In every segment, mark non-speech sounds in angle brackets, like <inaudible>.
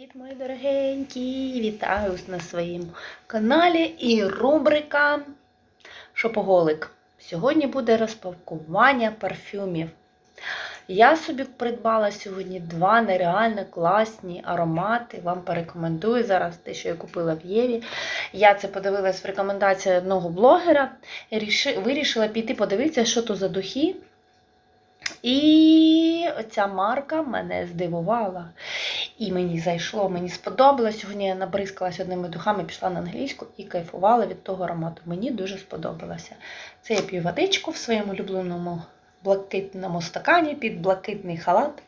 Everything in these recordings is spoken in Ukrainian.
Привіт, мої дорогенькі! Вітаю на своєму каналі і рубрика Шопоголик. Сьогодні буде розпакування парфюмів. Я собі придбала сьогодні два нереально класні аромати. Вам порекомендую зараз те, що я купила в Єві. Я це подивилась в рекомендації одного блогера і вирішила піти подивитися, що то за духи. І ця марка мене здивувала. І мені зайшло, мені сподобалось. Сьогодні я набризкалась одними духами, пішла на англійську і кайфувала від того аромату. Мені дуже сподобалося. Це я п'ю водичку в своєму улюбленому блакитному стакані під блакитний халат.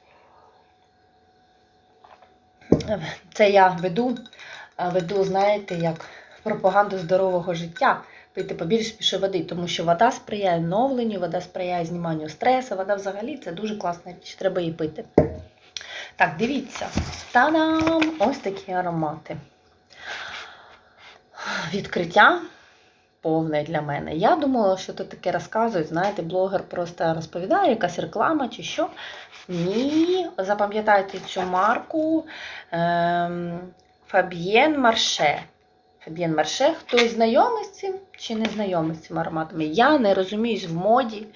Це я веду, веду, знаєте, як пропаганду здорового життя. Пити побільше більше води, тому що вода сприяє новленню, вода сприяє зніманню стресу, вода взагалі це дуже класна річ, треба її пити. Так, дивіться. Та-дам! Ось такі аромати. Відкриття повне для мене. Я думала, що тут таке розказують, знаєте, блогер просто розповідає, якась реклама чи що. Ні, запам'ятайте цю марку ем, Фаб'єн Марше. Фаб'єн Марше, хтось знайомий з цим чи не знайомий з цими ароматами? Я не розуміюсь в моді.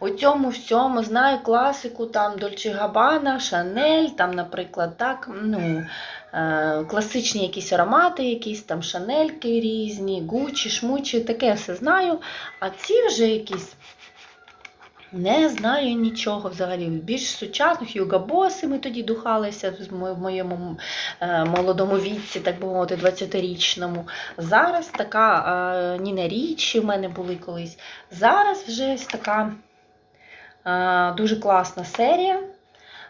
У цьому всьому знаю класику, там Дольче Габана, Шанель, там, наприклад, так, ну, е, класичні якісь аромати, якісь там шанельки різні, гучі, шмучі, таке все знаю. А ці вже якісь не знаю нічого взагалі. Більш сучасних Юга Боси ми тоді духалися в моєму е, молодому віці, так би мовити, 20-річному. Зараз така е, Ніна Річі в мене були колись. Зараз вже така е, дуже класна серія.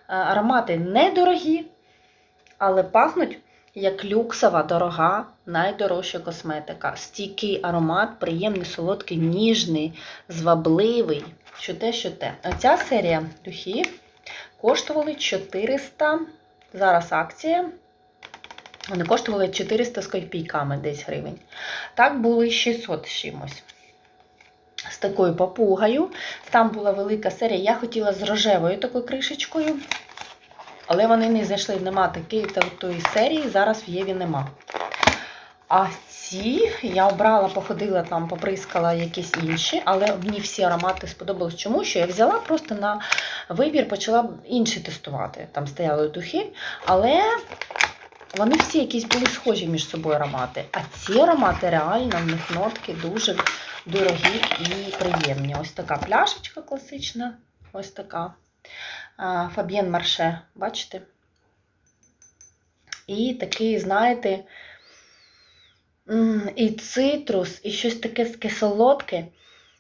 Аромати недорогі, але пахнуть як люксова, дорога, найдорожча косметика. Стійкий аромат, приємний, солодкий, ніжний, звабливий. Що те, що те. Оця серія духів коштували 400. Зараз акція. Вони коштували 400 з копійками десь гривень. Так були 600 з чимось. З такою папугою. Там була велика серія. Я хотіла з рожевою такою кришечкою. Але вони не зайшли, нема такої серії, зараз в Єві нема. А ці я обрала, походила там, поприскала якісь інші, але мені всі аромати сподобались. Чому? Що я взяла просто на вибір, почала інші тестувати. Там стояли духи, але вони всі якісь були схожі між собою аромати. А ці аромати реально в них нотки дуже дорогі і приємні. Ось така пляшечка класична, ось така. Фаб'єн Марше, бачите? І такий, знаєте, і цитрус, і щось таке таке солодке,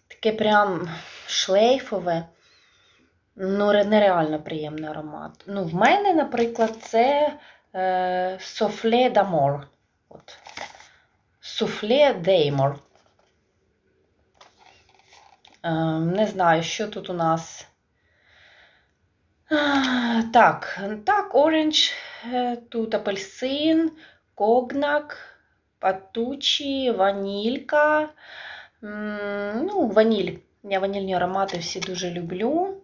таке прям шлейфове. Ну, нереально приємний аромат. Ну, в мене, наприклад, це е, Софле d'Amour. От. Суфле d'Amour. Е, не знаю, що тут у нас. Так, так, оранж, е, тут апельсин, когнак, патучі, ванілька. Ну, ваніль. Я ванільні аромати всі дуже люблю.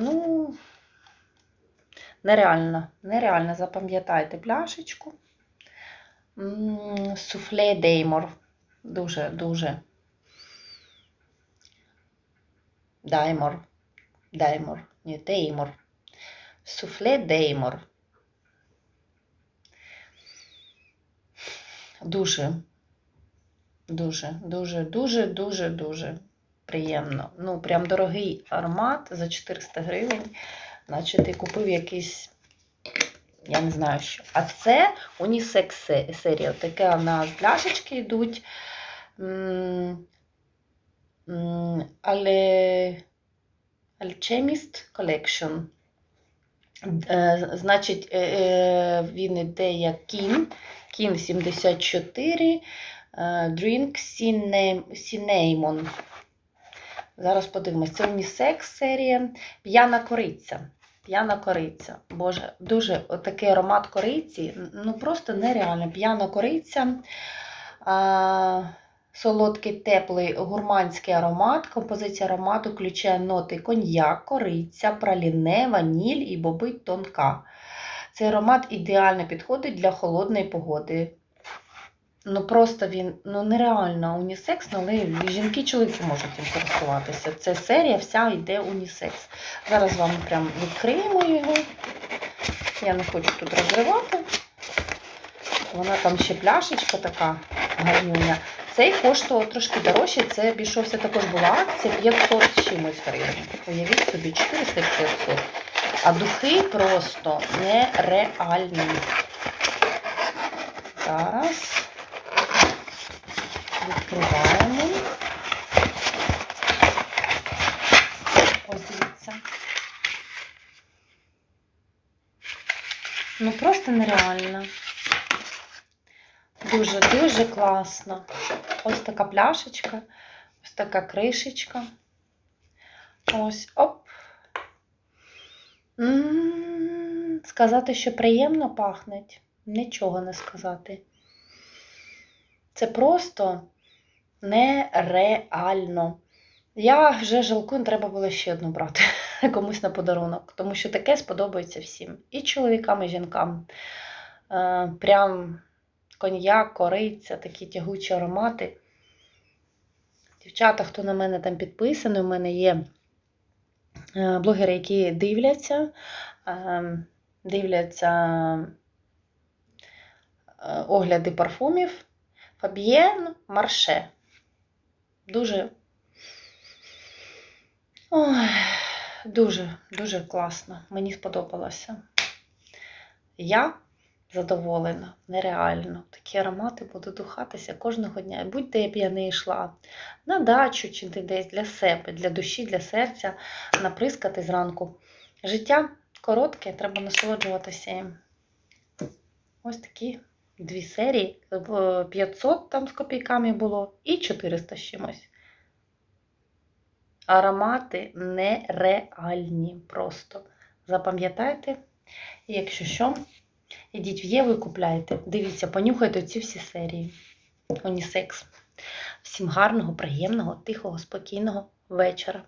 Ну, нереально, нереально запам'ятайте пляшечку. Суфле Деймор. Дуже, дуже. Даймор. Даймор. Ні, Деймор. Суфле Деймор. Дуже, дуже, дуже, дуже, дуже, дуже приємно. Ну, прям дорогий аромат за 400 гривень. Наче ти купив якийсь, я не знаю що. А це унісекс серія. Таке в нас пляшечки йдуть. Але Alchemist Collection. Е, Значить, е, е, він іде як кін. Кін 74. е, Drink Cinnamon. Зараз подивимось. Це унісекс серія. П'яна кориця. П'яна кориця. Боже, дуже такий аромат кориці. Ну просто нереально. П'яна кориця. Солодкий, теплий гурманський аромат. Композиція аромату включає ноти коньяк, кориця, праліне, ваніль і боби тонка. Цей аромат ідеально підходить для холодної погоди. Ну просто він ну нереально унісекс, але і жінки, чоловіки можуть їм користуватися. Це серія вся йде унісекс. Зараз вам прям відкриємо його. Я не хочу тут розривати. Вона там ще пляшечка така гарнюня. Цей коштував трошки дорожче, це обійшовся також була акція 500 з чимось гривень. Уявіть собі, 400 500. А духи просто нереальні. Зараз відкриваємо. Ось. Ну просто нереально. Дуже-дуже класно. Ось така пляшечка, ось така кришечка. Ось, оп. М, Сказати, що приємно пахнеть, нічого не сказати. Це просто нереально. Я вже жалкую, треба було ще одну брати <laughs> комусь на подарунок, тому що таке сподобається всім. І чоловікам, і жінкам. Е, Прям коньяк, кориця, такі тягучі аромати. Дівчата, хто на мене там підписаний, у мене є е, блогери, які дивляться, е, дивляться е, огляди парфумів. Фаб'єн Марше. Дуже. Ой, дуже, дуже класно. Мені сподобалося. Я задоволена, нереально. Такі аромати буду духатися кожного дня. Будь-де б я не йшла на дачу чи де десь для себе, для душі, для серця, наприскати зранку. Життя коротке, треба насолоджуватися їм. Ось такі дві серії. В 500 там з копійками було і 400 з чимось. Аромати нереальні просто. Запам'ятайте, і якщо що, ідіть в Єву і купляйте. Дивіться, понюхайте ці всі серії. Унісекс. Всім гарного, приємного, тихого, спокійного вечора.